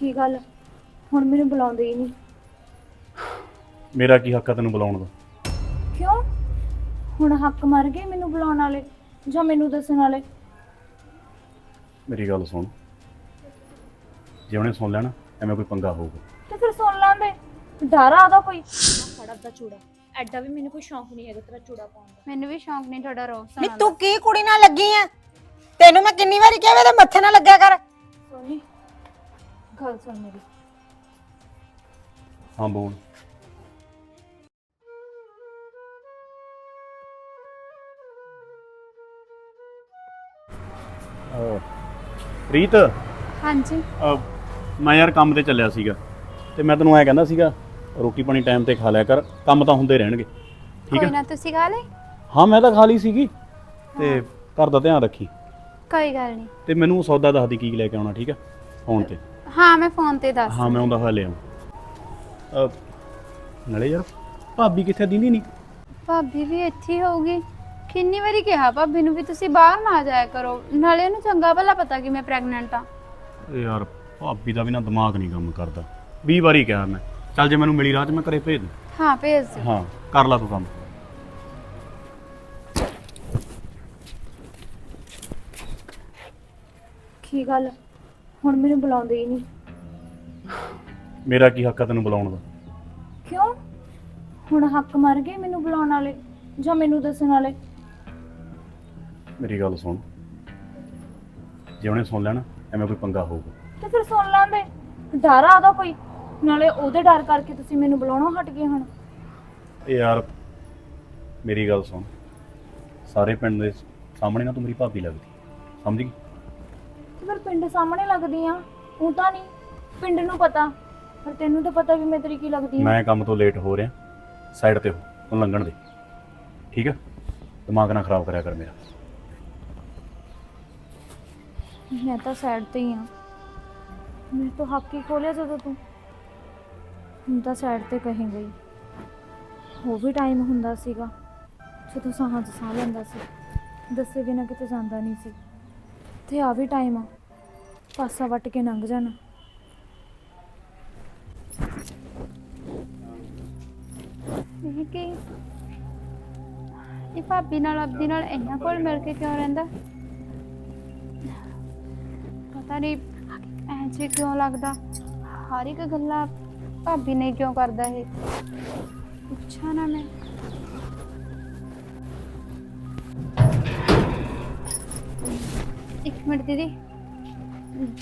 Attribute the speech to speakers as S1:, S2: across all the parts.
S1: ਕੀ ਗੱਲ? ਹੁਣ ਮੈਨੂੰ ਬੁਲਾਉਂਦੇ ਹੀ ਨਹੀਂ।
S2: ਮੇਰਾ ਕੀ ਹੱਕ ਆ ਤੈਨੂੰ ਬੁਲਾਉਣ ਦਾ?
S1: ਕਿਉਂ? ਹੁਣ ਹੱਕ ਮਰ ਗਏ ਮੈਨੂੰ ਬੁਲਾਉਣ ਵਾਲੇ ਜਾਂ ਮੈਨੂੰ ਦੱਸਣ ਵਾਲੇ?
S2: ਮੇਰੀ ਗੱਲ ਸੁਣ। ਜੇ ਉਹਨੇ ਸੁਣ ਨਾ ਐਵੇਂ ਕੋਈ ਪੰਗਾ ਹੋਊਗਾ।
S1: ਤੇ ਫਿਰ ਸੁਣ ਲਾਂਦੇ ਡਰ ਆਦਾ ਕੋਈ। ਫੜਾ ਦਾ ਚੂੜਾ। ਐਡਾ ਵੀ ਮੈਨੂੰ ਕੋਈ ਸ਼ੌਂਕ ਨਹੀਂ ਹੈਗਾ ਤੇਰਾ ਚੂੜਾ ਪਾਉਣ ਦਾ।
S3: ਮੈਨੂੰ ਵੀ ਸ਼ੌਂਕ ਨਹੀਂ ਤੁਹਾਡਾ ਰੋਜ਼
S4: ਨੀ
S3: ਸੁਣਾਉਣ ਦਾ।
S4: ਤੂੰ ਕੀ ਕੁੜੀ ਨਾਲ ਲੱਗੀ ਆ? ਤੈਨੂੰ ਮੈਂ ਕਿੰਨੀ ਵਾਰੀ ਕਿਹਾ ਵੀ ਇਹਦੇ ਮੱਥੇ ਨਾਲ ਲੱਗਿਆ ਕਰ।
S1: ਸੋਨੀ ਗੱਲ ਸੁਣ ਮੇਰੀ
S2: ਹਾਂ ਬੋਲ। ਅਹ ਰੀਤ
S3: ਹਾਂਜੀ।
S2: ਅਹ ਮੈਂ ਯਾਰ ਕੰਮ ਤੇ ਚੱਲਿਆ ਸੀਗਾ ਤੇ ਮੈਂ ਤੈਨੂੰ ਐ ਕਹਿੰਦਾ ਸੀਗਾ ਰੋਟੀ ਪਾਣੀ ਟਾਈਮ ਤੇ ਖਾ ਲਿਆ ਕਰ ਕੰਮ ਤਾਂ ਹੁੰਦੇ ਰਹਿਣਗੇ। ਠੀਕ
S3: ਕੋਈ
S2: ਹੈ?
S3: ਨਾ ਤੁਸੀਂ ਖਾ ਲਈ
S2: ਹਾਂ ਮੈਂ ਤਾਂ ਖਾ ਲਈ ਸੀਗੀ ਤੇ ਘਰ ਦਾ ਧਿਆਨ ਰੱਖੀ।
S3: ਕੋਈ ਗੱਲ ਨਹੀਂ।
S2: ਤੇ ਮੈਨੂੰ ਸੌਦਾ ਦੱਸ ਦੀ ਕੀ ਲੈ ਕੇ ਆਉਣਾ ਠੀਕ ਹੈ? ਫੋਨ ਤੇ।
S3: ਹਾਂ ਮੈਂ ਫੋਨ ਤੇ ਦੱਸ
S2: ਹਾਂ ਮੈਂ ਆਉਂਦਾ ਹੋਇਆ ਲੈ ਆਉਂ ਨਾਲੇ ਯਾਰ ਭਾਬੀ ਕਿੱਥੇ ਦਿੰਦੀ ਨਹੀਂ।
S3: ਭਾਬੀ ਵੀ ਇੱਥੇ ਹੀ ਹੋਊਗੀ। ਕਿੰਨੀ ਵਾਰੀ ਕਿਹਾ ਭਾਬੀ ਨੂੰ ਵੀ ਤੁਸੀਂ ਬਾਹਰ ਨਾ ਜਾਇਆ ਕਰੋ। ਨਾਲੇ ਉਹਨੂੰ ਚੰਗਾ ਭਲਾ ਪਤਾ ਕਿ ਮੈਂ ਪ੍ਰੈਗਨੈਂਟ ਆ।
S2: ਯਾਰ ਭਾਬੀ ਦਾ ਵੀ ਨਾ ਦਿਮਾਗ ਨਹੀਂ ਕੰਮ ਕਰਦਾ। 20 ਵਾਰੀ ਕਿਹਾ ਮੈਂ। ਚੱਲ ਜੇ ਮੈਨੂੰ ਮਿਲੀ ਰਾਹ 'ਚ ਮੈਂ ਘਰੇ ਭੇਜ ਦੂੰ।
S3: ਹਾਂ ਭੇਜ ਦਿਓ।
S2: ਹਾਂ ਕਰ ਲਾ ਤੂੰ ਕੰਮ।
S1: ਕੀ ਗੱਲ? ਹੁਣ ਮੈਨੂੰ ਬੁਲਾਉਂਦੇ ਹੀ ਨਹੀਂ।
S2: ਮੇਰਾ ਕੀ ਹੱਕ ਆ ਤੈਨੂੰ ਬੁਲਾਉਣ ਦਾ?
S1: ਕਿਉਂ? ਹੁਣ ਹੱਕ ਮਰ ਗਏ ਮੈਨੂੰ ਬੁਲਾਉਣ ਵਾਲੇ ਜਾਂ ਮੈਨੂੰ ਦੱਸਣ ਵਾਲੇ?
S2: ਮੇਰੀ ਗੱਲ ਸੁਣ। ਜੇ ਉਹਨੇ ਸੁਣ ਨਾ ਐਵੇਂ ਕੋਈ ਪੰਗਾ ਹੋਊਗਾ।
S1: ਤੇ ਫਿਰ ਸੁਣ ਲਾਂਦੇ ਡਰ ਆਦਾ ਕੋਈ। ਨਾਲੇ ਉਹਦੇ ਡਰ ਕਰਕੇ ਤੁਸੀਂ ਮੈਨੂੰ ਬੁਲਾਉਣੋਂ ਹਟ ਗਏ ਹੁਣ।
S2: ਇਹ ਯਾਰ ਮੇਰੀ ਗੱਲ ਸੁਣ। ਸਾਰੇ ਪਿੰਡ ਦੇ ਸਾਹਮਣੇ ਨਾ ਤੂੰ ਮੇਰੀ ਭਾਬੀ ਲੱਗਦੀ। ਸਮਝ ਗਈ?
S1: ਤੇ ਫਿਰ ਪਿੰਡ ਸਾਹਮਣੇ ਲੱਗਦੀ ਆ ਉਹ ਤਾਂ ਨਹੀਂ ਪਿੰਡ ਨੂੰ ਪਤਾ। ਪਰ ਤੈਨੂੰ ਤਾਂ ਪਤਾ ਵੀ ਮੈਂ ਤੇਰੀ ਕੀ ਲੱਗਦੀ ਆ।
S2: ਮੈਂ ਕੰਮ ਤੋਂ ਲੇਟ ਹੋ ਰਿਹਾ ਸਾਈਡ ਤੇ ਹੋ ਉਹਨੂੰ ਲੰਘਣ ਦੇ। ਠੀਕ ਹੈ ਦਿਮਾਗ ਨਾ ਖਰਾਬ ਕਰਿਆ ਕਰ ਮੇਰਾ।
S1: ਮੈਂ ਤਾਂ ਸਾਈਡ ਤੇ ਹੀ ਆ। ਮੈਂ ਤਾਂ ਹੱਕ ਹੀ ਖੋਲਿਆ ਜਦੋਂ ਤੂੰ। ਹੁਣ ਤਾਂ ਸਾਈਡ ਤੇ ਕਹੀਂ ਗਈ। ਉਹ ਵੀ ਟਾਈਮ ਹੁੰਦਾ ਸੀਗਾ ਜਦੋਂ ਸਾਹਾਂ 'ਚ ਸਾਹ ਲੈਂਦਾ ਸੀ। ਦੱਸੇ ਬਿਨਾਂ ਕਿਤੇ ਜਾਂਦਾ ਨਹੀਂ ਸੀ। ਤੇ ਆ ਵੀ ਟਾਈਮ ਆ। ਪਾਸਾ ਵੱਟ ਕੇ ਲੰਘ ਜਾਣਾ।
S3: ਇਹ ਕੀ ਇਹ ਭਾਬੀ ਨਾਲ, ਆਪਦੀ ਨਾਲ ਇਹਨਾਂ ਕੋਲ ਮਿਲ ਕੇ ਕਿਉਂ ਰਹਿੰਦਾ? ਪਤਾ ਨਹੀਂ ਐਂ ਜੇ ਕਿਉਂ ਲੱਗਦਾ। ਹਰ ਇੱਕ ਗੱਲਾਂ ਭਾਬੀ ਨੇ ਕਿਉਂ ਕਰਦਾ ਇਹ? ਪੁੱਛਾਂ ਨਾ ਮੈਂ। ਇੱਕ ਮਿੰਟ ਦੀਦੀ।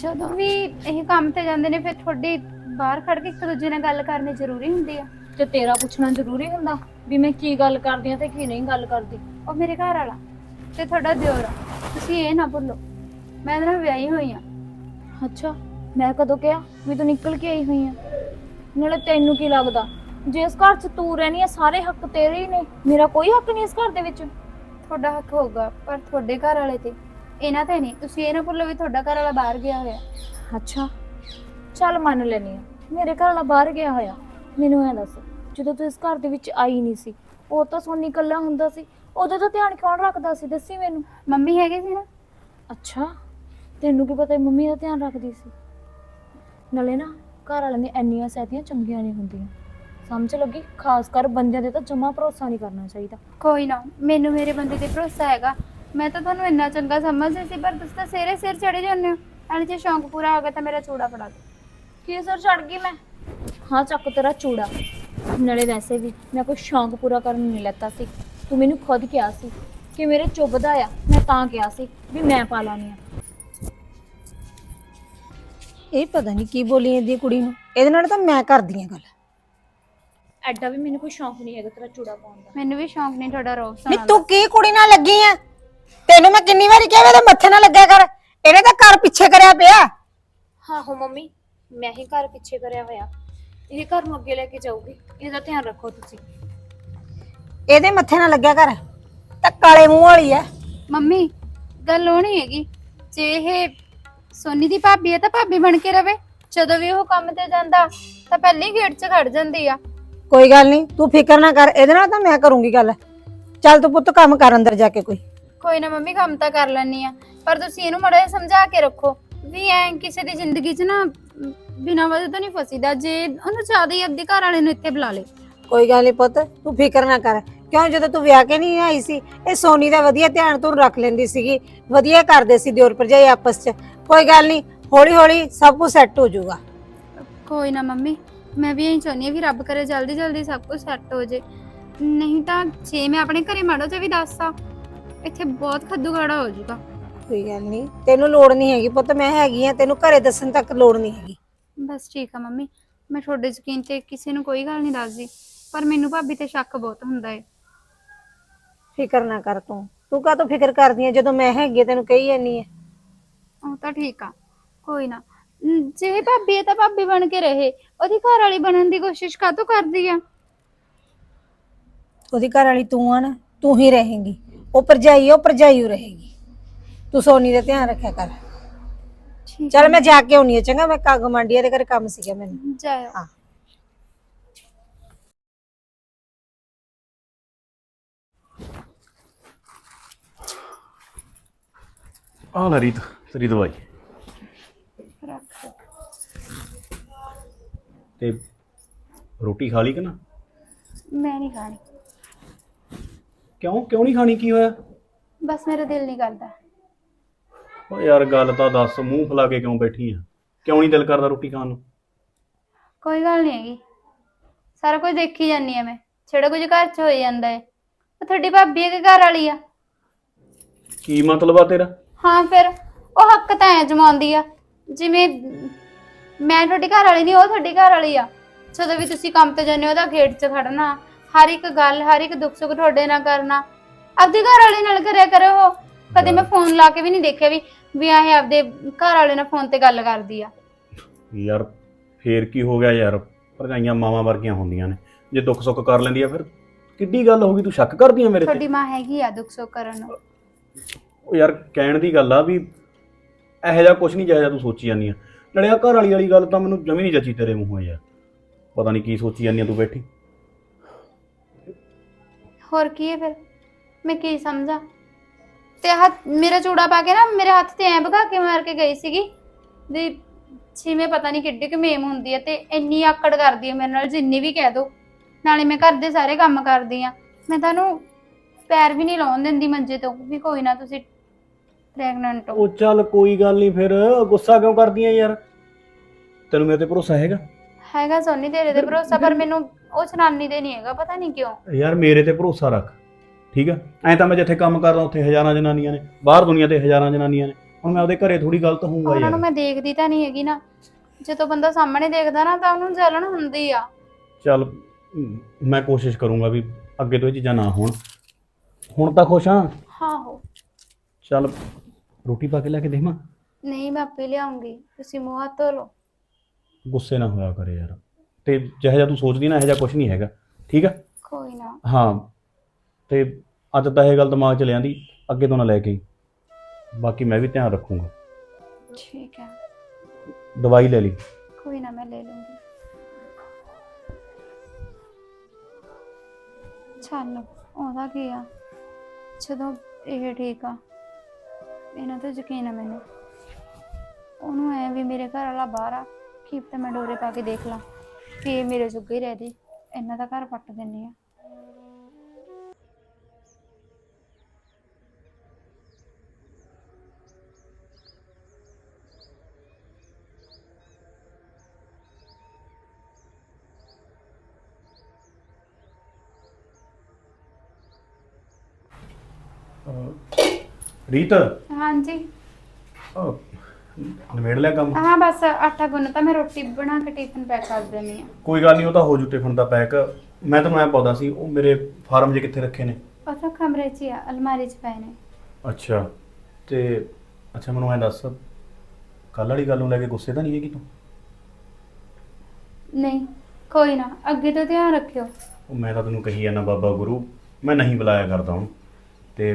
S3: ਜਦੋਂ ਵੀ ਇਹ ਕੰਮ ਤੇ ਜਾਂਦੇ ਨੇ ਫਿਰ ਤੁਹਾਡੀ ਬਾਹਰ ਖੜ ਕੇ ਇੱਕ ਦੂਜੇ ਨਾਲ ਗੱਲ ਕਰਨੀ ਜ਼ਰੂਰੀ ਹੁੰਦੀ ਆ।
S1: ਤੇ ਤੇਰਾ ਪੁੱਛਣਾ ਜ਼ਰੂਰੀ ਹੁੰਦਾ ਵੀ ਮੈਂ ਕੀ ਗੱਲ ਕਰਦੀ ਆ ਤੇ ਕੀ ਨਹੀਂ ਗੱਲ ਕਰਦੀ।
S3: ਉਹ ਮੇਰੇ ਘਰ ਵਾਲਾ ਤੇ ਤੁਹਾਡਾ ਦਿਓਰ ਆ। ਤੁਸੀਂ ਇਹ ਨਾ ਭੁੱਲੋ ਮੈਂ ਇਹਦੇ ਨਾਲ ਵਿਆਹੀ ਹੋਈ ਆ।
S1: ਅੱਛਾ ਮੈਂ ਕਦੋਂ ਕਿਹਾ ਵੀ ਤੂੰ ਨਿਕਲ ਕੇ ਆਈ ਹੋਈ ਆ? ਨਾਲੇ ਤੈਨੂੰ ਕੀ ਲੱਗਦਾ ਜੇ ਇਸ ਘਰ 'ਚ ਤੂੰ ਰਹਿਣੀ ਆ ਸਾਰੇ ਹੱਕ ਤੇਰੇ ਹੀ ਨੇ। ਮੇਰਾ ਕੋਈ ਹੱਕ ਨਹੀਂ ਇਸ ਘਰ ਦੇ ਵਿੱਚ।
S3: ਤੁਹਾਡਾ ਹੱਕ ਹੋਊਗਾ ਪਰ ਤੁਹਾਡੇ ਘਰ ਵਾਲੇ ਤੇ ਇਹਨਾਂ ਤੇ ਨਹੀਂ ਤੁਸੀਂ ਇਹ ਨਾ ਭੁੱਲੋ ਵੀ ਤੁਹਾਡਾ ਘਰ ਵਾਲਾ ਬਾਹਰ ਗਿਆ ਹੋਇਆ।
S1: ਅੱਛਾ। ਚੱਲ ਮੰਨ ਲੈਨੀ ਆ ਮੇਰੇ ਘਰ ਵਾਲਾ ਬਾਹਰ ਗਿਆ ਹੋਇਆ। ਮੈਨੂੰ ਐ ਦੱਸ ਜਦੋਂ ਤੂੰ ਇਸ ਘਰ ਦੇ ਵਿੱਚ ਆਈ ਨਹੀਂ ਸੀ ਉਹ ਤਾਂ ਸੋਨੀ ਇਕੱਲਾ ਹੁੰਦਾ ਸੀ ਉਦੋਂ ਤਾਂ ਧਿਆਨ ਕੌਣ ਰੱਖਦਾ ਸੀ ਦੱਸੀ ਮੈਨੂੰ।
S3: ਮੰਮੀ ਹੈਗੇ ਸੀ ਨਾ?
S1: ਅੱਛਾ ਤੈਨੂੰ ਕੀ ਪਤਾ ਇਹ ਮੰਮੀ ਦਾ ਧਿਆਨ ਰੱਖਦੀ ਸੀ? ਨਾਲੇ ਨਾ ਘਰ ਵਾਲਿਆਂ ਦੀਆਂ ਇੰਨੀਆਂ ਸਹਿਤੀਆਂ ਚੰਗੀਆਂ ਨਹੀਂ ਹੁੰਦੀਆਂ। ਸਮਝ ਲੱਗੀ? ਖਾਸ ਕਰ ਬੰਦਿਆਂ ਦੇ ਤਾਂ ਜਮਾ ਭਰੋਸਾ ਨਹੀਂ ਕਰਨਾ ਚਾਹੀਦਾ।
S3: ਕੋਈ ਨਾ ਮੈਨੂੰ ਮੇਰੇ ਬੰਦੇ ਤੇ ਭਰੋਸਾ ਹੈਗਾ। ਮੈਂ ਤਾਂ ਤੁਹਾਨੂੰ ਇੰਨਾ ਚੰਗਾ ਸਮਝਦੀ ਸੀ ਪਰ ਤੁਸੀਂ ਤਾਂ ਸਿਰੇ ਸਿਰ ਚੜੇ ਜਾਂਦੇ ਹੋ। ਨਾਲੇ ਜੇ ਸ਼ੌਂਕ ਪੂਰਾ ਹੋ ਗਿਆ ਤਾਂ ਮੇਰਾ ਚੂੜਾ ਫੜਾ ਦਿਓ।
S1: ਕੀ ਸਰ ਛੱਡ ਗਈ ਮੈਂ? ਹਾਂ ਚੱਕ ਤੇਰਾ ਚੂੜਾ। ਨਾਲੇ ਵੈਸੇ ਵੀ ਮੈਂ ਕੋਈ ਸ਼ੌਂਕ ਪੂਰਾ ਕਰਨ ਨਹੀਂ ਲੱਤਾ ਸੀ। ਤੂੰ ਮੈਨੂੰ ਖੁਦ ਕਿਹਾ ਸੀ ਕਿ ਮੇਰੇ ਚੁੱਭਦਾ ਆ ਮੈਂ ਤਾਂ ਕਿਹਾ ਸੀ ਵੀ ਮੈਂ ਪਾ ਲਾਨੀ ਆ
S4: ਇਹ ਪਤਾ ਨਹੀਂ ਕੀ ਬੋਲੀ ਜਾਂਦੀ ਹੈ ਕੁੜੀ ਨੂੰ। ਇਹਦੇ ਨਾਲ ਤਾਂ ਮੈਂ ਕਰਦੀ ਆ ਗੱਲ।
S1: ਐਡਾ ਵੀ ਮੈਨੂੰ ਕੋਈ ਸ਼ੌਂਕ ਨਹੀਂ ਹੈਗਾ ਤੇਰਾ ਚੂੜਾ ਪਾਉਣ ਦਾ।
S3: ਮੈਨੂੰ ਵੀ ਸ਼ੌਂਕ ਨਹੀਂ ਤੁਹਾਡਾ ਰੋਜ਼
S4: ਨੀ
S3: ਸੁਣਾਉਣ ਦਾ।
S4: ਤੂੰ ਕੀ ਕੁੜੀ ਨਾਲ ਲੱਗੀ ਆ? ਤੈਨੂੰ ਮੈਂ ਕਿੰਨੀ ਵਾਰੀ ਕਿਹਾ ਇਹਦੇ ਮੱਥੇ ਨਾਲ ਲੱਗਿਆ ਕਰ। ਇਹਨੇ ਤਾਂ ਘਰ ਪਿੱਛੇ ਕਰਿਆ ਪਿਆ।
S1: ਹਾਂ ਹੋ ਮੰਮੀ ਮੈਂ ਹੀ ਘਰ ਪਿੱਛੇ ਕਰਿਆ ਹੋਇਆ। ਇਹ ਘਰ ਨੂੰ ਅੱਗੇ ਲੈ ਕੇ ਜਾਊਗੀ। ਇਹਦਾ ਧਿਆਨ ਰੱਖੋ ਤੁਸੀਂ।
S4: ਇਹਦੇ ਮੱਥੇ ਨਾਲ ਲੱਗਿਆ ਕਰ। ਤਾਂ ਕਾਲੇ ਮੂੰਹ ਵਾਲੀ ਆ
S3: ਮੰਮੀ ਗੱਲ ਉਹ ਨਹੀਂ ਹੈਗੀ। ਜੇ ਇਹ ਸੋਨੀ ਦੀ ਭਾਬੀ ਹੈ ਤਾਂ ਭਾਬੀ ਬਣ ਕੇ ਰਵੇ। ਜਦੋਂ ਵੀ ਉਹ ਕੰਮ ਤੇ ਜਾਂਦਾ ਤਾਂ ਪਹਿਲੇ ਗੇਟ 'ਚ ਖੜ ਜਾਂਦੀ ਆ।
S4: ਕੋਈ ਗੱਲ ਨਹੀਂ ਤੂੰ ਫਿਕਰ ਨਾ ਕਰ। ਇਹਦੇ ਨਾਲ ਤਾਂ ਮੈਂ ਕਰੂੰਗੀ ਗੱਲ। ਚੱਲ ਤੂੰ ਪੁੱਤ ਕੰਮ ਕਰ ਅੰਦਰ ਜਾ ਕੇ ਕੋਈ।
S3: ਕੋਈ ਨਾ ਮੰਮੀ ਕੰਮ ਤਾਂ ਕਰ ਲੈਣੀ ਆ ਪਰ ਤੁਸੀਂ ਇਹਨੂੰ ਮੜਾ ਸਮਝਾ ਕੇ ਰੱਖੋ ਵੀ ਐ ਕਿਸੇ ਦੀ ਜ਼ਿੰਦਗੀ 'ਚ ਨਾ ਬਿਨਾਂ ਵਜ੍ਹਾ ਤੋਂ ਨਹੀਂ ਫਸੀਦਾ। ਜੇ ਉਹਨੂੰ ਜ਼ਿਆਦਾ ਹੀ ਆਪਦੇ ਘਰ ਵਾਲੇ ਨੂੰ ਇੱਥੇ ਬੁਲਾ ਲੇ।
S4: ਕੋਈ ਗੱਲ ਨਹੀਂ ਪੁੱਤ ਤੂੰ ਫਿਕਰ ਨਾ ਕਰ। ਕਿਉਂ ਜਦੋਂ ਤੂੰ ਵਿਆਹ ਕੇ ਨਹੀਂ ਆਈ ਸੀ ਇਹ ਸੋਨੀ ਦਾ ਵਧੀਆ ਧਿਆਨ ਤੂੰ ਰੱਖ ਲੈਂਦੀ ਸੀਗੀ। ਵਧੀਆ ਕਰਦੇ ਸੀ ਦਿਓਰ ਭਰਜਾਈ ਆਪਸ 'ਚ। ਕੋਈ ਗੱਲ ਨਹੀਂ ਹੌਲੀ ਹੌਲੀ ਸਭ ਕੁਝ ਸੈੱਟ ਹੋ ਜਾਊਗਾ।
S3: ਕੋਈ ਨਾ ਮੰਮੀ ਮੈਂ ਵੀ ਇਹੀ ਚਾਹੁੰਦੀ ਹਾਂ ਵੀ ਰੱਬ ਕਰੇ ਜਲਦੀ ਜਲਦੀ ਸਭ ਕੁਝ ਸੈੱਟ ਹੋ ਜੇ ਨਹੀਂ ਤਾਂ ਜੇ ਮੈਂ ਆਪਣੇ ਘਰੇ ਮਾੜੋ ਤੇ ਵੀ ਦੱਸਦਾ ਇੱਥੇ ਬਹੁਤ ਖੱਦੂ ਗਾੜਾ ਹੋ ਜਾਊਗਾ।
S4: ਕੋਈ ਗੱਲ ਨਹੀਂ। ਤੈਨੂੰ ਲੋੜ ਨਹੀਂ ਹੈਗੀ ਪੁੱਤ ਮੈਂ ਹੈਗੀ ਆ ਤੈਨੂੰ ਘਰੇ ਦੱਸਣ ਤੱਕ ਲੋੜ ਨਹੀਂ ਹੈਗੀ।
S3: ਬਸ ਠੀਕ ਆ ਮੰਮੀ ਮੈਂ ਤੁਹਾਡੇ ਯਕੀਨ ਤੇ ਕਿਸੇ ਨੂੰ ਕੋਈ ਗੱਲ ਨਹੀਂ ਦੱਸਦੀ ਪਰ ਮੈਨੂੰ ਭਾਬੀ ਤੇ ਸ਼ੱਕ ਬਹੁਤ ਹੁੰਦਾ ਏ।
S4: ਫਿਕਰ ਨਾ ਕਰ ਤੂੰ। ਤੂੰ ਤੋਂ ਫਿਕਰ ਕਰਦੀ ਆ? ਜਦੋਂ ਮੈਂ ਹੈਗੀ ਆ, ਤੈਨੂੰ ਕਹੀ ਜਾਨੀ ਆ।
S3: ਉਹ ਤਾਂ ਠੀਕ ਆ ਕੋਈ ਨਾ। ਜੇ ਭਾਬੀ ਹੈ ਤਾਂ ਭਾਬੀ ਬਣ ਕੇ ਰਹੇ ਉਹਦੀ ਘਰ ਵਾਲੀ ਬਣਨ ਦੀ ਕੋਸ਼ਿਸ਼ ਕਾਹਤੋਂ ਕਰਦੀ ਆ?
S4: ਉਹਦੀ ਘਰ ਵਾਲੀ ਤੂੰ ਆ ਨਾ ਤੂੰ ਹੀ ਰਹੇਂਗੀ। ਉਹ ਭਰਜਾਈ ਉਹ ਭਰਜਾਈ ਓ ਰਹੇਗੀ ਤੂੰ ਸੋਨੀ ਦਾ ਧਿਆਨ ਰੱਖਿਆ ਕਰ।
S3: ਠੀਕ
S4: ਚਲ ਮੈਂ ਜਾ ਕੇ ਆਉਣੀ ਆ ਚੰਗਾ ਮੈਂ ਕਾਗੋ ਮੰਡੀਆ ਦੇ ਘਰ ਕੰਮ ਸੀਗਾ ਮੈਨੂੰ।
S3: ਜਾਇਓ।
S4: ਹਾਂ।
S2: ਆਹ ਲੈ ਰੀਤ ਤੇਰੀ ਦਵਾਈ।
S3: ਰੱਖ।
S2: ਤੇ ਰੋਟੀ ਖਾ ਲਈ ਕਿ ਨਾ?
S3: ਮੈਂ ਨਹੀਂ ਖਾਣੀ।
S2: ਕਿਉਂ ਕਿਉਂ ਨਹੀਂ ਖਾਣੀ ਕੀ ਹੋਇਆ?
S3: ਬਸ ਮੇਰਾ ਦਿਲ ਨਹੀਂ ਕਰਦਾ।
S2: ਓ ਯਾਰ ਗੱਲ ਤਾਂ ਦੱਸ ਮੂੰਹ ਫੁਲਾ ਕੇ ਕਿਉਂ ਬੈਠੀ ਆ? ਕਿਉਂ ਨਹੀਂ ਦਿਲ ਕਰਦਾ ਰੋਟੀ ਖਾਣ ਨੂੰ?
S3: ਕੋਈ ਗੱਲ ਨਹੀਂ ਹੈਗੀ। ਸਾਰਾ ਕੁਝ ਦੇਖੀ ਜਾਂਦੀ ਆ ਮੈਂ। ਜਿਹੜਾ ਕੁਝ ਘਰ 'ਚ ਹੋ ਜਾਂਦਾ ਏ। ਉਹ ਤੁਹਾਡੀ ਭਾਬੀ ਹੈ ਕਿ ਘਰ ਵਾਲੀ ਆ।
S2: ਕੀ ਮਤਲਬ ਆ ਤੇਰਾ?
S3: ਹਾਂ ਫਿਰ ਉਹ ਹੱਕ ਤਾਂ ਐ ਜਮਾਉਂਦੀ ਆ। ਜਿਵੇਂ ਮੈਂ ਤੁਹਾਡੀ ਘਰ ਵਾਲੀ ਨਹੀਂ ਉਹ ਤੁਹਾਡੀ ਘਰ ਵਾਲੀ ਆ। ਜਦੋਂ ਵੀ ਤੁਸੀਂ ਕੰਮ ਤੇ ਜਾਂਦੇ ਹੋ ਉਹਦਾ ਗੇਟ 'ਚ ਖੜਨਾ। ਹਰ ਇੱਕ ਗੱਲ ਹਰ ਇੱਕ ਦੁੱਖ ਸੁੱਖ ਤੁਹਾਡੇ ਨਾਲ ਕਰਨਾ। ਆਪਦੀ ਘਰ ਵਾਲੀ ਨਾਲ ਕਰਿਆ ਕਰੋ ਉਹ। ਕਦੇ ਮੈਂ ਫੋਨ ਲਾ ਕੇ ਵੀ ਨਹੀਂ ਦੇਖਿਆ ਵੀ ਵੀ ਇਹ ਆਪਦੇ ਘਰ ਵਾਲੇ ਨਾਲ ਫੋਨ ਤੇ ਗੱਲ ਕਰਦੀ ਆ।
S2: ਯਾਰ ਫੇਰ ਕੀ ਹੋ ਗਿਆ ਯਾਰ? ਭਰਜਾਈਆਂ ਮਾਵਾਂ ਵਰਗੀਆਂ ਹੁੰਦੀਆਂ ਨੇ। ਜੇ ਦੁੱਖ ਸੁੱਖ ਕਰ ਲੈਂਦੀ ਆ ਫਿਰ ਕਿੱਡੀ ਗੱਲ ਹੋ ਗਈ? ਤੂੰ ਸ਼ੱਕ ਕਰਦੀ ਆ ਮੇਰੇ ਤੇ?
S3: ਤੁਹਾਡੀ ਮਾਂ ਹੈਗੀ ਆ ਦੁੱਖ ਸੁੱਖ ਕਰਨ ਨੂੰ।
S2: ਉਹ ਯਾਰ ਕਹਿਣ ਦੀ ਗੱਲ ਆ ਵੀ ਇਹੋ ਜਿਹਾ ਕੁਝ ਨਹੀਂ ਜਿਹੋ ਤੂੰ ਸੋਚੀ ਜਾਂਦੀ ਆ। ਨਾਲੇ ਆ ਘਰ ਵਾਲੀ ਵਾਲੀ ਗੱਲ ਤਾਂ ਮੈਨੂੰ ਜਮੀ ਨਹੀਂ ਜੱਚੀ ਤੇਰੇ ਮੂੰਹੋਂ ਯਾਰ। ਪਤਾ ਨਹੀਂ ਕੀ ਸੋਚੀ ਜਾਂਦੀ ਆ ਤੂੰ ਬੈਠੀ।
S3: ਹੋਰ ਕੀ ਹੈ ਫਿਰ? ਮੈਂ ਕੀ ਸਮਝਾਂ? ਤੇ ਹੱਥ ਮੇਰਾ ਚੂੜਾ ਪਾ ਕੇ ਨਾ ਮੇਰੇ ਹੱਥ ਤੇ ਐ ਭਗਾ ਕੇ ਮਾਰ ਕੇ ਗਈ ਸੀਗੀ। ਵੀ ਛੀਵੇਂ ਪਤਾ ਨਹੀਂ ਕਿੱਡੀ ਕੁ ਮੇਮ ਹੁੰਦੀ ਹੈ ਤੇ ਇੰਨੀ ਆਕੜ ਕਰਦੀ ਹੈ ਮੇਰੇ ਨਾਲ ਜਿੰਨੀ ਵੀ ਕਹਿ ਦੋ। ਨਾਲੇ ਮੈਂ ਘਰ ਦੇ ਸਾਰੇ ਕੰਮ ਕਰਦੀ ਆ ਮੈਂ ਤੁਹਾਨੂੰ ਪੈਰ ਵੀ ਨਹੀਂ ਲਾਉਣ ਦਿੰਦੀ ਮੰਜੇ ਤੋਂ ਵੀ ਕੋਈ ਨਾ ਤੁਸੀਂ ਪ੍ਰੈਗਨੈਂਟ ਹੋ।
S2: ਉਹ ਚੱਲ ਕੋਈ ਗੱਲ ਨਹੀਂ ਫਿਰ ਗੁੱਸਾ ਕਿਉਂ ਕਰਦੀ ਆ ਯਾਰ? ਤੈਨੂੰ ਮੇਰੇ ਤੇ ਭਰੋਸਾ ਹੈਗਾ?
S3: ਹੈਗਾ ਸੋਨੀ ਤੇਰੇ ਤੇ ਭਰੋਸਾ ਪਰ ਮੈਨੂੰ ਉਹ ਜਨਾਨੀ ਦੇ ਨਹੀਂ ਹੈਗਾ ਪਤਾ ਨਹੀਂ ਕਿਉਂ।
S2: ਯਾਰ ਮੇਰੇ ਤੇ ਭਰੋਸਾ ਰੱਖ ਠੀਕ ਆ? ਐਂ ਤਾਂ ਮੈਂ ਜਿੱਥੇ ਕੰਮ ਕਰਦਾ ਉੱਥੇ ਹਜ਼ਾਰਾਂ ਜਨਾਨੀਆਂ ਨੇ ਬਾਹਰ ਦੁਨੀਆ ਤੇ ਹਜ਼ਾਰਾਂ ਜਨਾਨੀਆਂ ਨੇ। ਹੁਣ ਮੈਂ ਉਹਦੇ ਘਰੇ ਥੋੜੀ ਗਲਤ ਹੋਊਂਗਾ
S3: ਉਹਨਾਂ ਨੂੰ
S2: ਯਾਰ
S3: ਮੈਂ ਦੇਖਦੀ ਤਾਂ ਨਹੀਂ ਹੈਗੀ ਨਾ। ਜਦੋਂ ਬੰਦਾ ਸਾਹਮਣੇ ਦੇਖਦਾ ਨਾ ਤਾਂ ਉਹਨੂੰ ਜਲਨ ਹੁੰਦੀ ਆ।
S2: ਚੱਲ ਮ, ਮੈਂ ਕੋਸ਼ਿਸ਼ ਕਰੂੰਗਾ ਵੀ ਅੱਗੇ ਤੋਂ ਇਹ ਚੀਜ਼ਾਂ ਨਾ ਹੋਣ। ਹੁਣ ਤਾਂ ਖੁਸ਼ ਹਾਂ।
S3: ਹਾਂ ਹੋ
S2: ਚੱਲ ਰੋਟੀ ਪਾ ਕੇ ਲੈ ਕੇ ਦੇਵਾਂ
S3: ਨਹੀਂ ਮੈਂ ਆਪੇ ਲਿਆਉਂਗੀ। ਤੁਸੀਂ ਮੂੰਹ ਹੱਥ ਧੋ ਲਓ।
S2: ਗੁੱਸੇ ਨਾ ਹੋਇਆ ਕਰੇ ਯਾਰ। ਤੇ ਜਿਹੋ ਜਿਹਾ ਤੂੰ ਸੋਚਦੀ ਨਾ ਇਹੋ ਜਿਹਾ ਕੁਝ ਨਹੀਂ ਹੈਗਾ। ਠੀਕ ਆ?
S3: ਕੋਈ ਨਾ।
S2: ਹਾਂ। ਤੇ ਅੱਜ ਤਾਂ ਇਹ ਗੱਲ ਦਿਮਾਗ 'ਚ ਲਿਆਂਦੀ ਅੱਗੇ ਤੋਂ ਨਾ ਲੈ ਕੇ ਆਈ। ਬਾਕੀ ਮੈਂ ਵੀ ਧਿਆਨ ਰੱਖੂੰਗਾ।
S3: ਠੀਕ ਹੈ
S2: ਦਵਾਈ ਲੈ ਲਈ।
S3: ਕੋਈ ਨਾ ਮੈਂ ਲੈ ਲੂੰਗੀ। ਚੱਲ ਉਹਦਾ ਕੀ ਆ? ਜਦੋਂ ਇਹ ਠੀਕ ਆ ਇਹਨਾਂ ਤੇ ਯਕੀਨ ਆ ਮੈਨੂੰ। ਉਹਨੂੰ ਐ ਵੀ ਮੇਰੇ ਘਰ ਵਾਲਾ ਬਾਹਰ ਆ ਕੀ ਪਤਾ ਮੈਂ ਡੋਰੇ ਪਾ ਕੇ ਦੇਖ ਲਾਂ। ਕਿ ਇਹ ਮੇਰੇ ਜੋਗੇ ਹੀ ਰਹਿ ਜੇ ਇਹਨਾਂ ਦਾ ਘਰ ਪੱਟ ਦਿੰਨੀ ਆ
S2: ਰੀਤ
S3: ਹਾਂਜੀ
S2: ਉਹ ਨਿਬੇੜ ਲਿਆ ਕੰਮ?
S3: ਹਾਂ ਬਸ ਆਟਾ ਗੁੰਨ ਤਾਂ ਮੈਂ ਰੋਟੀ ਬਣਾ ਕੇ ਟਿਫਨ ਪੈਕ ਕਰ ਦਿੰਨੀ ਆ
S2: ਕੋਈ ਗੱਲ ਨਹੀਂ ਉਹ ਤਾਂ ਹੋ ਜੂ ਟਿਫਨ ਦਾ ਪੈਕ ਮੈਂ ਤੈਨੂੰ ਐ ਪੌਦਾ ਸੀ ਉਹ ਮੇਰੇ ਫਾਰਮ 'ਚ ਕਿੱਥੇ ਰੱਖੇ ਨੇ?
S3: ਉਹ ਤਾਂ ਕਮਰੇ 'ਚ ਹੀ ਆ ਅਲਮਾਰੀ 'ਚ ਪਏ ਨੇ।
S2: ਅੱਛਾ ਤੇ ਅੱਛਾ ਮੈਨੂੰ ਐ ਦੱਸ ਕੱਲ ਵਾਲੀ ਗੱਲ ਨੂੰ ਲੈ ਕੇ ਗੁੱਸੇ ਤਾਂ ਨਹੀਂ ਹੈਗੀ ਤੂੰ?
S3: ਨਹੀਂ ਕੋਈ ਨਾ ਅੱਗੇ ਤੋਂ ਧਿਆਨ ਰੱਖਿਓ।
S2: ਉਹ ਮੈਂ ਤਾਂ ਤੈਨੂੰ ਕਹੀ ਜਾਂਦਾ ਬਾਬਾ ਗੁਰੂ ਮੈਂ ਨਹੀਂ ਬੁਲਾਇਆ ਕਰਦਾ ਹੁਣ ਤੇ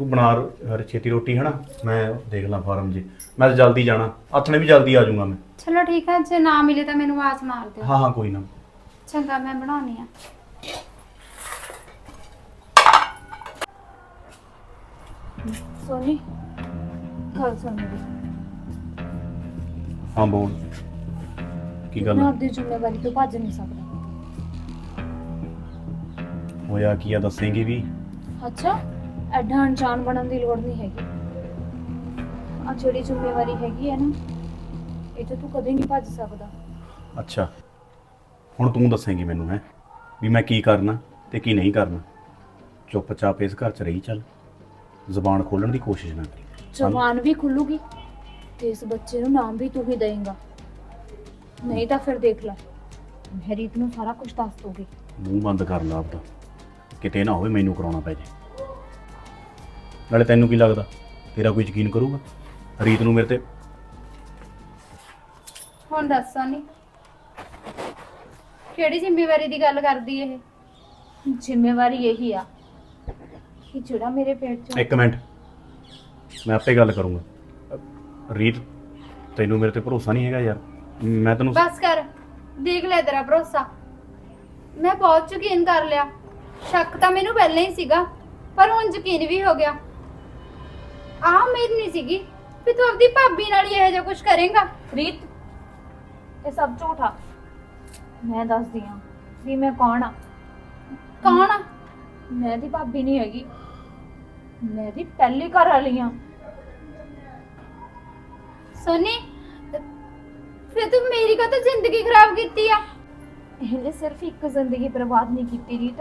S2: ਤੂੰ ਬਣਾ ਹਰ ਛੇਤੀ ਰੋਟੀ ਹਨਾ? ਮੈਂ ਦੇਖ ਲਾਂ ਫਾਰਮ 'ਚ ਮੈਂ ਤਾਂ ਜਲਦੀ ਜਾਣਾ। ਆਥਣੇ ਵੀ ਜਲਦੀ ਆ ਜਾਊਂਗਾ ਮੈਂ।
S3: ਚਲੋ ਠੀਕ ਹੈ ਜੇ ਨਾ ਮਿਲੇ ਤਾਂ ਮੈਨੂੰ ਆਵਾਜ਼ ਮਾਰ ਦਿਓ।
S2: ਹਾਂ ਹਾਂ ਕੋਈ ਨਾ।
S3: ਚੰਗਾ ਮੈਂ ਬਣਾਉਣੀ ਆ।
S1: ਸੋਨੀ ਗੱਲ ਸੁਣ ਮੇਰੀ।
S2: ਹਾਂ ਬੋਲ। ਕੀ ਗੱਲ
S1: ਮੈਂ
S2: ਆ?
S1: ਆਪਣੀ ਜ਼ਿੰਮੇਵਾਰੀ ਤੋਂ ਭੱਜ ਨਹੀਂ ਸਕਦਾ।
S2: ਹੋਇਆ ਕੀ ਆ ਦੱਸੇਂਗੀ ਵੀ?
S1: ਅੱਛਾ। ਐਡਾ ਅਣਜਾਣ ਬਣਨ ਦੀ ਲੋੜ ਨਹੀਂ ਹੈਗੀ। ਆ ਜਿਹੜੀ ਜ਼ਿੰਮੇਵਾਰੀ ਹੈਗੀ ਹੈ ਨਾ ਇਹ ਤੋਂ ਤੂੰ ਕਦੇ ਨਹੀਂ ਭੱਜ ਸਕਦਾ।
S2: ਅੱਛਾ। ਹੁਣ ਤੂੰ ਦੱਸੇਂਗੀ ਮੈਨੂੰ ਹੈ ਵੀ ਮੈਂ ਕੀ ਕਰਨਾ ਤੇ ਕੀ ਨਹੀਂ ਕਰਨਾ। ਚੁੱਪਚਾਪ ਇਸ ਘਰ 'ਚ ਰਹੀ ਚੱਲ। ਜ਼ੁਬਾਨ ਖੋਲਣ ਦੀ ਕੋਸ਼ਿਸ਼ ਨਾ ਕਰੀ।
S1: ਜ਼ਬਾਨ ਵੀ ਖੁੱਲੂਗੀ ਤੇ ਇਸ ਬੱਚੇ ਨੂੰ ਨਾਮ ਵੀ ਤੂੰ ਹੀ ਦੇਂਗਾ ਨਹੀਂ ਤਾਂ ਫਿਰ ਦੇਖ ਲੈ ਮੈਂ ਰੀਤ ਨੂੰ ਸਾਰਾ ਕੁਝ ਦੱਸ ਦੂੰਗੀ
S2: ਮੂੰਹ ਬੰਦ ਕਰ ਲਾ ਆਪਦਾ। ਕਿਤੇ ਨਾ ਹੋਵੇ ਮੈਨੂੰ ਕਰਾਉਣਾ ਪੈ ਜੇ। ਨਾਲੇ ਤੈਨੂੰ ਕੀ ਲੱਗਦਾ? ਤੇਰਾ ਕੋਈ ਯਕੀਨ ਕਰੂਗਾ? ਰੀਤ ਨੂੰ ਮੇਰੇ ਤੇ
S3: ਹੁਣ ਦੱਸ ਸੋਨੀ। ਕਿਹੜੀ ਜ਼ਿੰਮੇਵਾਰੀ ਦੀ ਗੱਲ ਕਰਦੀ ਇਹ?
S1: ਜ਼ਿੰਮੇਵਾਰੀ ਇਹੀ ਆ ਕਿ ਜਿਹੜਾ ਮੇਰੇ ਪੇਟ 'ਚ
S2: ਇੱਕ ਮਿੰਟ। ਮੈਂ ਆਪੇ ਗੱਲ ਕਰੂੰਗਾ। ਅ, ਰੀਤ ਤੈਨੂੰ ਮੇਰੇ ਤੇ ਭਰੋਸਾ ਨਹੀਂ ਹੈਗਾ ਯਾਰ। ਮੈਂ ਤੈਨੂੰ
S3: ਬਸ ਕਰ। ਦੇਖ ਲੈ ਤੇਰਾ ਭਰੋਸਾ। ਮੈਂ ਬਹੁਤ ਯਕੀਨ ਕਰ ਲਿਆ। ਸ਼ੱਕ ਤਾਂ ਮੈਨੂੰ ਪਹਿਲਾਂ ਹੀ ਸੀਗਾ ਪਰ ਹੁਣ ਯਕੀਨ ਵੀ ਹੋ ਗਿਆ। ਆਹ ਉਮੀਦ ਨਹੀਂ ਸੀਗੀ ਵੀ ਤੂੰ ਆਪਦੀ ਭਾਬੀ ਨਾਲ ਹੀ ਇਹੋ ਜਿਹਾ ਕੁਝ ਕਰੇਂਗਾ।
S1: ਰੀਤ ਇਹ ਸਭ ਝੂਠਾ ਮੈਂ ਦੱਸਦੀ ਆ ਵੀ ਮੈਂ ਕੌਣ ਆ?
S3: ਕੌਣ ਆ?
S1: ਮੈਂ ਦੀ ਭਾਬੀ ਨਹੀਂ ਹੈਗੀ। ਮੈਂ ਦੀ ਪਹਿਲੀ ਘਰ ਵਾਲੀ ਆ
S3: ਸੋਨੀ ਫਿਰ ਤੂੰ ਮੇਰੀ ਕਾ ਜ਼ਿੰਦਗੀ ਖਰਾਬ ਕੀਤੀ ਆ?
S1: ਇਹਨੇ ਸਿਰਫ ਇੱਕ ਜ਼ਿੰਦਗੀ ਬਰਬਾਦ ਨਹੀਂ ਕੀਤੀ ਰੀਤ।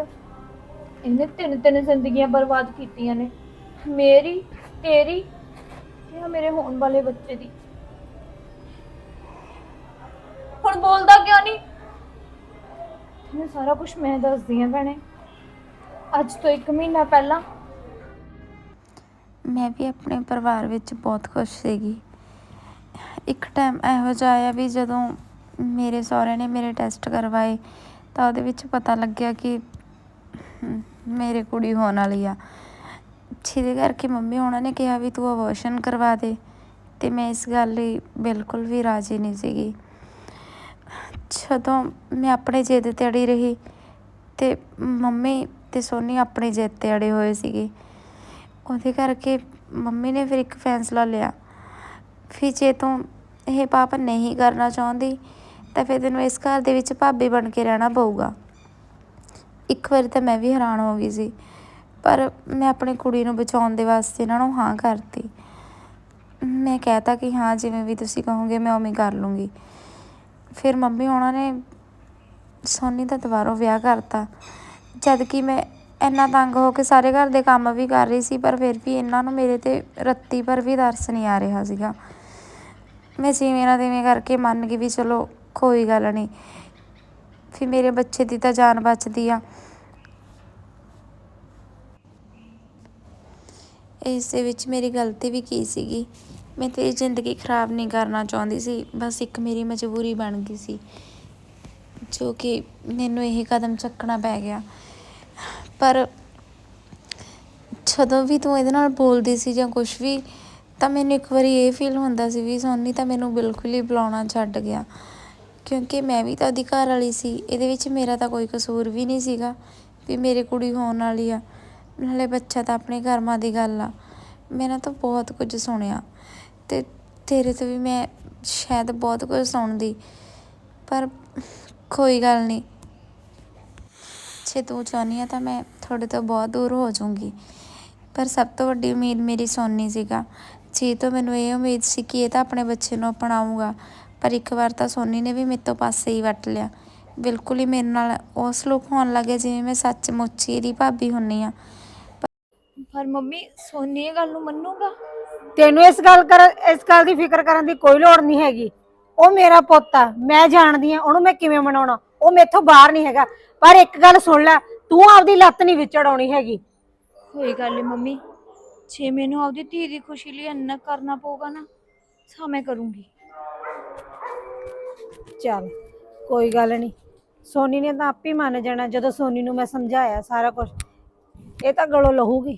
S1: ਇਹਨੇ ਤਿੰਨ ਤਿੰਨ ਜ਼ਿੰਦਗੀਆਂ ਬਰਬਾਦ ਕੀਤੀਆਂ ਨੇ। ਮੇਰੀ ਤੇਰੀ ਤੇ ਆਹ ਮੇਰੇ ਹੋਣ ਵਾਲੇ ਬੱਚੇ ਦੀ। ਹੁਣ ਬੋਲਦਾ ਕਿਉਂ ਨਹੀਂ? ਤੈਨੂੰ ਸਾਰਾ ਕੁਝ ਮੈਂ ਦੱਸਦੀ ਆ ਭੈਣੇ। ਅੱਜ ਤੋਂ 1 ਮਹੀਨਾ ਪਹਿਲਾਂ
S5: ਮੈਂ ਵੀ ਆਪਣੇ ਪਰਿਵਾਰ ਵਿੱਚ ਬਹੁਤ ਖੁਸ਼ ਸੀਗੀ। ਇੱਕ ਟਾਈਮ ਇਹੋ ਜਿਹਾ ਆਇਆ ਵੀ ਜਦੋਂ ਮੇਰੇ ਸਹੁਰੇ ਨੇ ਮੇਰੇ ਟੈਸਟ ਕਰਵਾਏ ਤਾਂ ਉਹਦੇ ਵਿੱਚ ਪਤਾ ਲੱਗਿਆ ਕਿ ਹਮ, ਮੇਰੇ ਕੁੜੀ ਹੋਣ ਵਾਲੀ ਆ। ਜਿਹਦੇ ਕਰਕੇ ਮੰਮੀ ਉਹਨਾਂ ਨੇ ਕਿਹਾ ਵੀ ਤੂੰ ਅਬੋਰਸ਼ਨ ਕਰਵਾ ਦੇ ਤੇ ਮੈਂ ਇਸ ਗੱਲ ਲਈ ਬਿਲਕੁਲ ਵੀ ਰਾਜ਼ੀ ਨਹੀਂ ਸੀਗੀ। ਜਦੋਂ ਮੈਂ ਆਪਣੇ ਜਿੱਦ ਤੇ ਅੜੀ ਰਹੀ ਤੇ ਮੰਮੀ ਤੇ ਸੋਨੀ ਆਪਣੇ ਜਿੱਦ ਤੇ ਅੜੇ ਹੋਏ ਸੀਗੇ। ਉਹਦੇ ਕਰਕੇ ਮੰਮੀ ਨੇ ਫਿਰ ਇੱਕ ਫੈਸਲਾ ਲਿਆ ਫਿਰ ਜੇ ਤੂੰ ਇਹ ਪਾਪ ਨਹੀਂ ਕਰਨਾ ਚਾਹੁੰਦੀ ਤਾਂ ਫਿਰ ਤੈਨੂੰ ਇਸ ਘਰ ਦੇ ਵਿੱਚ ਭਾਬੀ ਬਣ ਕੇ ਰਹਿਣਾ ਪਊਗਾ। ਇੱਕ ਵਾਰੀ ਤਾਂ ਮੈਂ ਵੀ ਹੈਰਾਨ ਹੋ ਗਈ ਸੀ। ਪਰ ਮੈਂ ਆਪਣੀ ਕੁੜੀ ਨੂੰ ਬਚਾਉਣ ਦੇ ਵਾਸਤੇ ਇਹਨਾਂ ਨੂੰ ਹਾਂ ਕਰਤੀ। ਮੈਂ ਕਹਿਤਾ ਕਿ ਹਾਂ, ਜਿਵੇਂ ਵੀ ਤੁਸੀਂ ਕਹੋਗੇ ਮੈਂ ਉਵੇਂ ਕਰ ਲੂੰਗੀ। ਫਿਰ ਮੰਮੀ ਉਹਨਾਂ ਨੇ ਸੋਨੀ ਦਾ ਦੁਬਾਰਾ ਵਿਆਹ ਕਰਤਾ। ਜਦ ਕਿ ਮੈਂ ਇੰਨਾ ਤੰਗ ਹੋ ਕੇ ਸਾਰੇ ਘਰ ਦੇ ਕੰਮ ਵੀ ਕਰ ਰਹੀ ਸੀ, ਪਰ ਫਿਰ ਵੀ ਇਹਨਾਂ ਨੂੰ ਮੇਰੇ ਤੇ ਰੱਤੀ ਪਰ ਵੀ ਦਰਸ ਨਹੀਂ ਆ ਰਿਹਾ ਸੀਗਾ। ਮੈਂ ਜਿਵੇਂ ਨਾ ਤਿਵੇਂ ਕਰਕੇ ਮੰਨ ਗਈ ਵੀ ਚਲੋ ਕੋਈ ਗੱਲ ਨਹੀਂ। ਫਿਰ ਮੇਰੇ ਬੱਚੇ ਦੀ ਤਾਂ ਜਾਨ ਬਚਦੀ ਆ। ਇਸ ਦੇ ਵਿੱਚ ਮੇਰੀ ਗਲਤੀ ਵੀ ਕੀ ਸੀਗੀ? ਮੈਂ ਤੇਰੀ ਜ਼ਿੰਦਗੀ ਖਰਾਬ ਨਹੀਂ ਕਰਨਾ ਚਾਹੁੰਦੀ ਸੀ, ਬਸ ਇੱਕ ਮੇਰੀ ਮਜਬੂਰੀ ਬਣ ਗਈ ਸੀ, ਜੋ ਕਿ ਮੈਨੂੰ ਇਹ ਕਦਮ ਚੱਕਣਾ ਪੈ ਗਿਆ। ਪਰ ਜਦੋਂ ਵੀ ਤੂੰ ਇਹਦੇ ਨਾਲ ਬੋਲਦੀ ਸੀ ਜਾਂ ਕੁਝ ਵੀ, ਤਾਂ ਮੈਨੂੰ ਇੱਕ ਵਾਰੀ ਇਹ ਫੀਲ ਹੁੰਦਾ ਸੀ ਵੀ ਸੋਨੀ ਤਾਂ ਮੈਨੂੰ ਬਿਲਕੁਲ ਹੀ ਬੁਲਾਉਣਾ ਛੱਡ ਗਿਆ। ਕਿਉਂਕਿ ਮੈਂ ਵੀ ਤਾਂ ਉਹਦੀ ਘਰ ਵਾਲੀ ਸੀ, ਇਹਦੇ ਵਿੱਚ ਮੇਰਾ ਤਾਂ ਕੋਈ ਕਸੂਰ ਵੀ ਨਹੀਂ ਸੀਗਾ ਵੀ ਮੇਰੇ ਕੁੜੀ ਹੋਣ ਵਾਲੀ ਆ। ਨਾਲੇ ਬੱਚਾ ਤਾਂ ਆਪਣੇ ਕਰਮਾਂ ਦੀ ਗੱਲ ਆ। ਮੈਂ ਨਾ ਤਾਂ ਬਹੁਤ ਕੁਝ ਸੁਣਿਆ ਤੇ ਤੇਰੇ ਤੋਂ ਵੀ ਮੈਂ ਸ਼ਾਇਦ ਬਹੁਤ ਕੁਝ ਸੁਣਦੀ, ਪਰ ਕੋਈ ਗੱਲ ਨਹੀਂ। ਜੇ ਤੂੰ ਚਾਹੁੰਦੀ ਆ ਤਾਂ ਮੈਂ ਤੁਹਾਡੇ ਤੋਂ ਬਹੁਤ ਦੂਰ ਹੋ ਜਾਊਂਗੀ। ਪਰ ਸਭ ਤੋਂ ਵੱਡੀ ਉਮੀਦ ਮੇਰੀ ਸੋਨੀ ਸੀਗਾ। ਜੀ ਤੋਂ ਮੈਨੂੰ ਇਹ ਉਮੀਦ ਸੀ ਕਿ ਇਹ ਤਾਂ ਆਪਣੇ ਬੱਚੇ ਨੂੰ ਅਪਣਾਊਗਾ, ਪਰ ਇੱਕ ਵਾਰ ਤਾਂ ਸੋਨੀ ਨੇ ਵੀ ਮੇਰੇ ਤੋਂ ਪਾਸੇ ਹੀ ਵੱਟ ਲਿਆ। ਬਿਲਕੁਲ ਹੀ ਮੇਰੇ ਨਾਲ ਉਹ ਸਲੂਕ ਹੋਣ ਲੱਗਿਆ ਜਿਵੇਂ ਮੈਂ ਸੱਚ ਮੁੱਚੀ ਇਹਦੀ ਭਾਬੀ ਹੁੰਨੀ ਆ।
S1: ਪਰ ਮੰਮੀ ਸੋਨੀ ਇਹ ਗੱਲ ਨੂੰ ਮੰਨੂਗਾ?
S4: ਤੈਨੂੰ ਇਸ ਗੱਲ ਕਰ ਇਸ ਗੱਲ ਦੀ ਫਿਕਰ ਕਰਨ ਦੀ ਕੋਈ ਲੋੜ ਨਹੀਂ ਹੈਗੀ। ਉਹ ਮੇਰਾ ਪੁੱਤ ਆ ਮੈਂ ਜਾਣਦੀ ਆ ਉਹਨੂੰ ਮੈਂ ਕਿਵੇਂ ਮਨਾਉਣਾ। ਉਹ ਮੇਥੋਂ ਬਾਹਰ ਨਹੀਂ ਹੈਗਾ। ਪਰ ਇੱਕ ਗੱਲ ਸੁਣ ਲੈ ਤੂੰ ਆਪਦੀ ਲੱਤ ਨਹੀਂ ਵਿਚੜਾਉਣੀ ਹੈਗੀ।
S1: ਕੋਈ ਗੱਲ ਨਹੀਂ ਮੰਮੀ ਜੇ ਮੈਨੂੰ ਆਪਦੀ ਧੀ ਦੀ ਖੁਸ਼ੀ ਲਈ ਇੰਨਾ ਕਰਨਾ ਪਊਗਾ ਨਾ ਤਾਂ ਮੈਂ ਕਰੂੰਗੀ।
S4: ਚੱਲ ਕੋਈ ਗੱਲ ਨਹੀਂ ਸੋਨੀ ਨੇ ਤਾਂ ਆਪੇ ਮੰਨ ਜਾਣਾ ਜਦੋਂ ਸੋਨੀ ਨੂੰ ਮੈਂ ਸਮਝਾਇਆ ਸਾਰਾ ਕੁਝ ਇਹ ਤਾਂ ਗਲੋਂ ਲਹੂਗੀ।